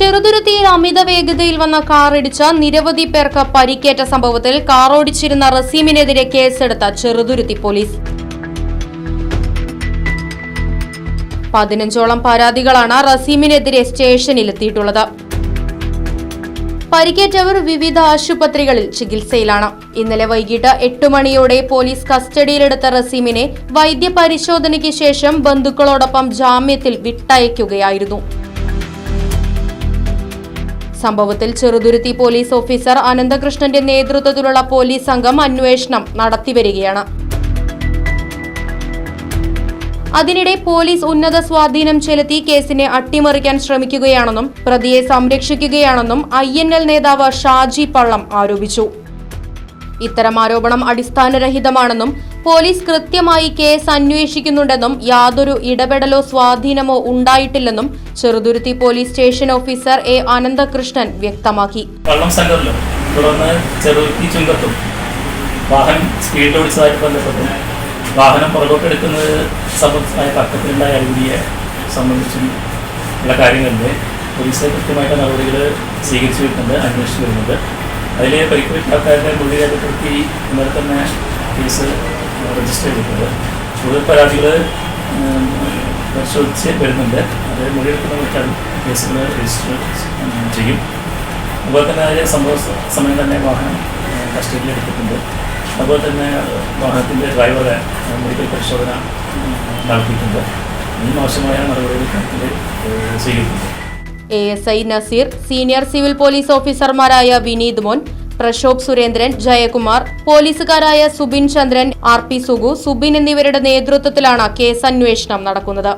ചെറുതുരുത്തിയിൽ അമിത വേഗതയിൽ വന്ന ഇടിച്ച നിരവധി പേർക്ക് പരിക്കേറ്റ സംഭവത്തിൽ കാർ ഓടിച്ചിരുന്ന റസീമിനെതിരെ കേസെടുത്ത ചെറുതുരുത്തി പോലീസ്. പതിനഞ്ചോളം പരാതികളാണ് റസീമിനെതിരെ സ്റ്റേഷനിലെത്തിയിട്ടുള്ളത്. പരിക്കേറ്റവർ വിവിധ ആശുപത്രികളിൽ ചികിത്സയിലാണ്. ഇന്നലെ വൈകിട്ട് എട്ട് മണിയോടെ പോലീസ് കസ്റ്റഡിയിലെടുത്ത റസീമിനെ വൈദ്യപരിശോധനയ്ക്ക് ശേഷം ബന്ധുക്കളോടൊപ്പം ജാമ്യത്തിൽ വിട്ടയക്കുകയായിരുന്നു. സംഭവത്തിൽ ചെറുതുരുത്തി പോലീസ് ഓഫീസർ അനന്തകൃഷ്ണന്റെ നേതൃത്വത്തിലുള്ള പോലീസ് സംഘം അന്വേഷണം നടത്തിവരികയാണ്. അതിനിടെ പോലീസ് ഉന്നത സ്വാധീനം ചെലുത്തി കേസിനെ അട്ടിമറിക്കാൻ ശ്രമിക്കുകയാണെന്നും പ്രതിയെ സംരക്ഷിക്കുകയാണെന്നും ഐ നേതാവ് ഷാജി പള്ളം ആരോപിച്ചു. ഇത്തരം ആരോപണം അടിസ്ഥാനരഹിതമാണെന്നും പോലീസ് കൃത്യമായി കേസ് അന്വേഷിക്കുന്നുണ്ടെന്നും യാതൊരു ഇടപെടലോ സ്വാധീനമോ ഉണ്ടായിട്ടില്ലെന്നും Cheruthuruthy police station officer A Ananthakrishnan വ്യക്തമാക്കി. വാഹനം സ്പീഡ് ഓടിച്ചതായിട്ട് ബന്ധപ്പെട്ട്. വാഹനം പുറകോട്ടെടുക്കുന്നത് സംബന്ധിച്ചായ തർക്കത്തിലുണ്ടായ അഴിമതിയെ സംബന്ധിച്ചും ഉള്ള കാര്യങ്ങളിൽ പോലീസ് കൃത്യമായിട്ട് നടപടികൾ സ്വീകരിച്ചു വരുന്നുണ്ട് അന്വേഷിച്ചു വരുന്നുണ്ട്. അതിൽ പരിക്കുപറ്റ ആൾക്കാരുടെ മൊഴി രേഖപ്പെടുത്തി ഇന്നലെ തന്നെ കേസ് രജിസ്റ്റർ ചെയ്തിട്ടുണ്ട്. കൂടുതൽ പരാതികൾ പരിശോധിച്ച് വരുന്നുണ്ട്. അത് മൊഴിയെടുക്കുന്നവർക്ക് കേസുകൾ രജിസ്റ്റർ ചെയ്യും. അതുപോലെ തന്നെ അതിൽ സംഭവ സമയം തന്നെ വാഹനം കസ്റ്റഡിയിൽ എടുത്തിട്ടുണ്ട്. അതുപോലെ തന്നെ വാഹനത്തിന്റെ ഡ്രൈവറെ മെഡിക്കൽ പരിശോധന നടത്തിയിട്ടുണ്ട്. ഇനിയും മോശമായ നടപടികൾ സ്വീകരിക്കുന്നു A S I Naseer senior civil police ഓഫീസർമാരായ വിനീത് മോൻ പ്രശോഭ് സുരേന്ദ്രൻ ജയകുമാർ പോലീസുകാരായ സുബിൻ ചന്ദ്രൻ ആർ പി സുഗു സുബിൻ എന്നിവരുടെ നേതൃത്വത്തിലാണ് കേസ് അന്വേഷണം നടക്കുന്നത്.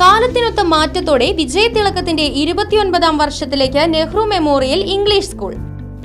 കാലത്തിനൊത്ത മാറ്റത്തോടെ വിജയതിളക്കത്തിന്റെ ഇരുപത്തിയൊൻപതാം വർഷത്തിലേക്ക് നെഹ്റു മെമ്മോറിയൽ ഇംഗ്ലീഷ് സ്കൂൾ.